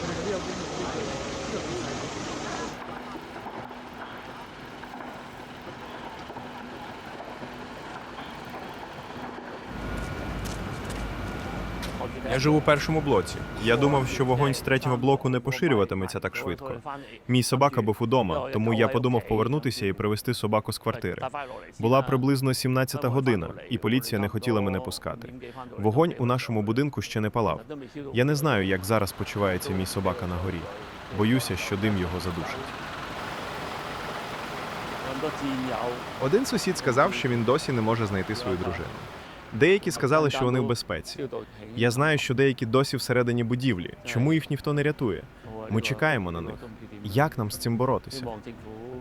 Thank you. Я живу у першому блоці. Я думав, що вогонь з третього блоку не поширюватиметься так швидко. Мій собака був удома, тому я подумав повернутися і привезти собаку з квартири. Була приблизно 17 година, і поліція не хотіла мене пускати. Вогонь у нашому будинку ще не палав. Я не знаю, як зараз почувається мій собака на горі. Боюся, що дим його задушить. Один сусід сказав, що він досі не може знайти свою дружину. Деякі сказали, що вони в безпеці. Я знаю, що деякі досі всередині будівлі. Чому їх ніхто не рятує? Ми чекаємо на них. Як нам з цим боротися?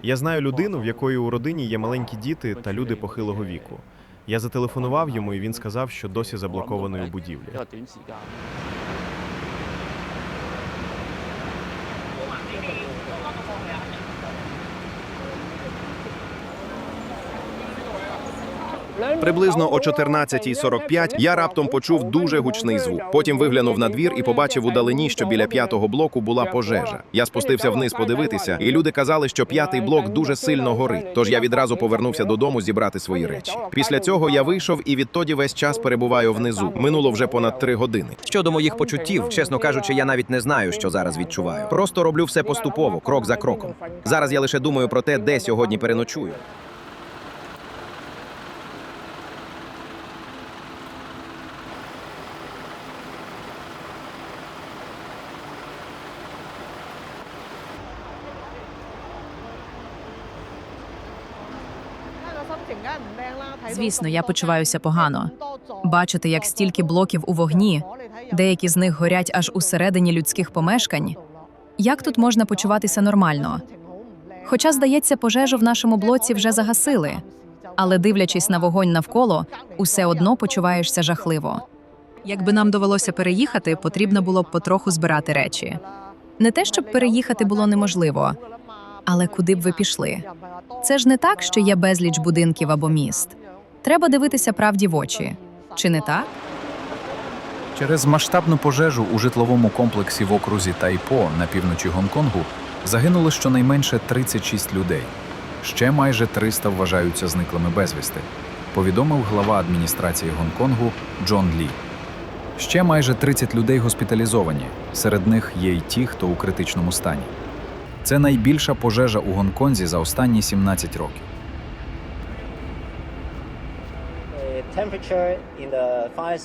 Я знаю людину, в якої у родині є маленькі діти та люди похилого віку. Я зателефонував йому, і він сказав, що досі заблокований у будівлі. Приблизно о 14.45 я раптом почув дуже гучний звук. Потім виглянув на двір і побачив удалині, що біля п'ятого блоку була пожежа. Я спустився вниз подивитися, і люди казали, що п'ятий блок дуже сильно горить. Тож я відразу повернувся додому зібрати свої речі. Після цього я вийшов і відтоді весь час перебуваю внизу. Минуло вже понад три години. Щодо моїх почуттів, чесно кажучи, я навіть не знаю, що зараз відчуваю. Просто роблю все поступово, крок за кроком. Зараз я лише думаю про те, де сьогодні переночую. Звісно, я почуваюся погано. Бачити, як стільки блоків у вогні, деякі з них горять аж усередині людських помешкань. Як тут можна почуватися нормально? Хоча, здається, пожежу в нашому блоці вже загасили, але дивлячись на вогонь навколо, усе одно почуваєшся жахливо. Якби нам довелося переїхати, потрібно було б потроху збирати речі. Не те, щоб переїхати було неможливо, але куди б ви пішли? Це ж не так, що є безліч будинків або міст. Треба дивитися правді в очі. Чи не так? Через масштабну пожежу у житловому комплексі в окрузі Тайпо на півночі Гонконгу загинуло щонайменше 36 людей. Ще майже 300 вважаються зниклими безвісти, повідомив глава адміністрації Гонконгу Джон Лі. Ще майже 30 людей госпіталізовані. Серед них є й ті, хто у критичному стані. Це найбільша пожежа у Гонконзі за останні 17 років.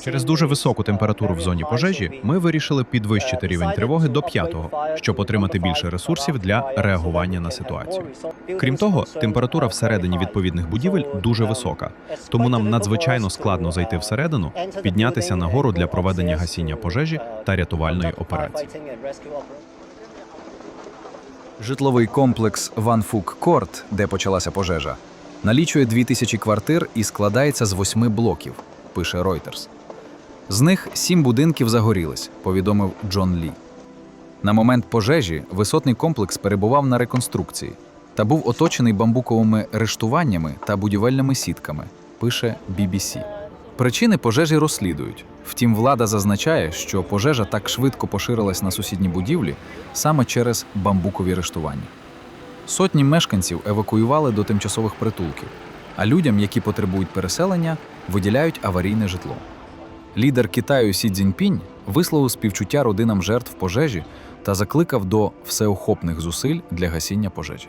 Через дуже високу температуру в зоні пожежі ми вирішили підвищити рівень тривоги до п'ятого, щоб отримати більше ресурсів для реагування на ситуацію. Крім того, температура всередині відповідних будівель дуже висока, тому нам надзвичайно складно зайти всередину, піднятися нагору для проведення гасіння пожежі та рятувальної операції. Житловий комплекс Ван Фук Корт, де почалася пожежа, налічує 2000 квартир і складається з восьми блоків, пише Reuters. З них сім будинків загорілись, повідомив Джон Лі. На момент пожежі висотний комплекс перебував на реконструкції та був оточений бамбуковими рештуваннями та будівельними сітками, пише BBC. Причини пожежі розслідують. Втім, влада зазначає, що пожежа так швидко поширилась на сусідні будівлі саме через бамбукові рештування. Сотні мешканців евакуювали до тимчасових притулків, а людям, які потребують переселення, виділяють аварійне житло. Лідер Китаю Сі Цзіньпінь висловив співчуття родинам жертв пожежі та закликав до всеохопних зусиль для гасіння пожежі.